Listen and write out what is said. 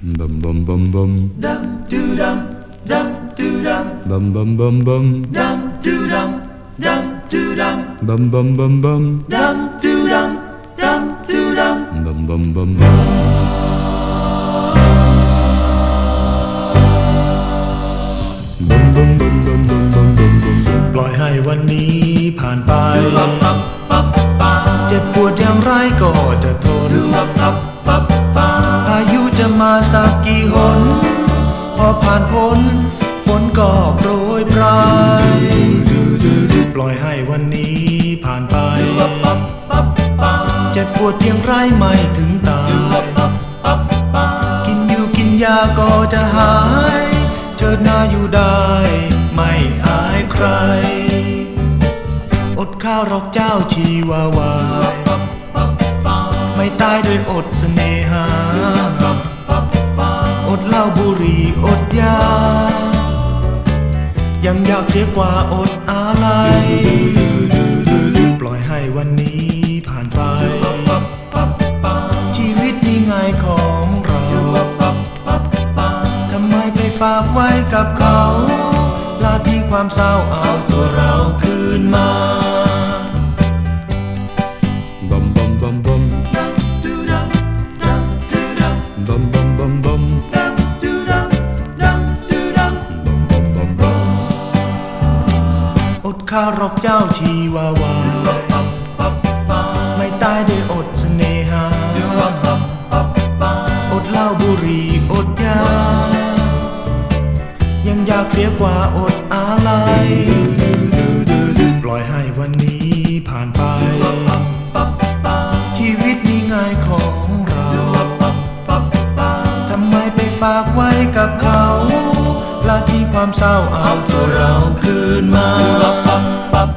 Bum bum bum bum. Dum doo dum. Dum doo dum. Bum bum bum bum. Dum doo dum. Dum doo dum. Bum bum bum bum. Dum doo dum. Dum doo dum. Bum bum bum bum. ปล่อยให้วันนี้ผ่านไป จะมาสักกี่หน พอผ่านพ้นฝนก็โปรยปลายปล่อยให้วันนี้ผ่านไป เจ็บปวดเพียงไรไม่ถึงตาย กินอยู่กินยาก็จะหาย เจิดหน้าอยู่ได้ไม่อายใคร อดข้าวหรอกเจ้าชีวาวาย ไม่ตายโดยอดเสน่หา ยังอยากเสียกว่าอดอะไรปล่อยให้วันนี้ผ่านไป ชีวิตนี่ไงของเราทำไมไปฝากไว้กับเขา ลาที่ความเศร้าเอาตัวเรา อดข้าวรอกเจ้าชีวาวาไม่ตายได้อดเสน่หาอดเหล้าบุหรี่อดยา ยังอยากเสียกว่าอดอะไรปล่อยให้วันนี้ผ่านไป ชีวิตนี่ง่ายของเรา ทำไมไปฝากไว้กับเขา ความเศร้าเอาตัวเราคืนมาปั๊บปั๊บ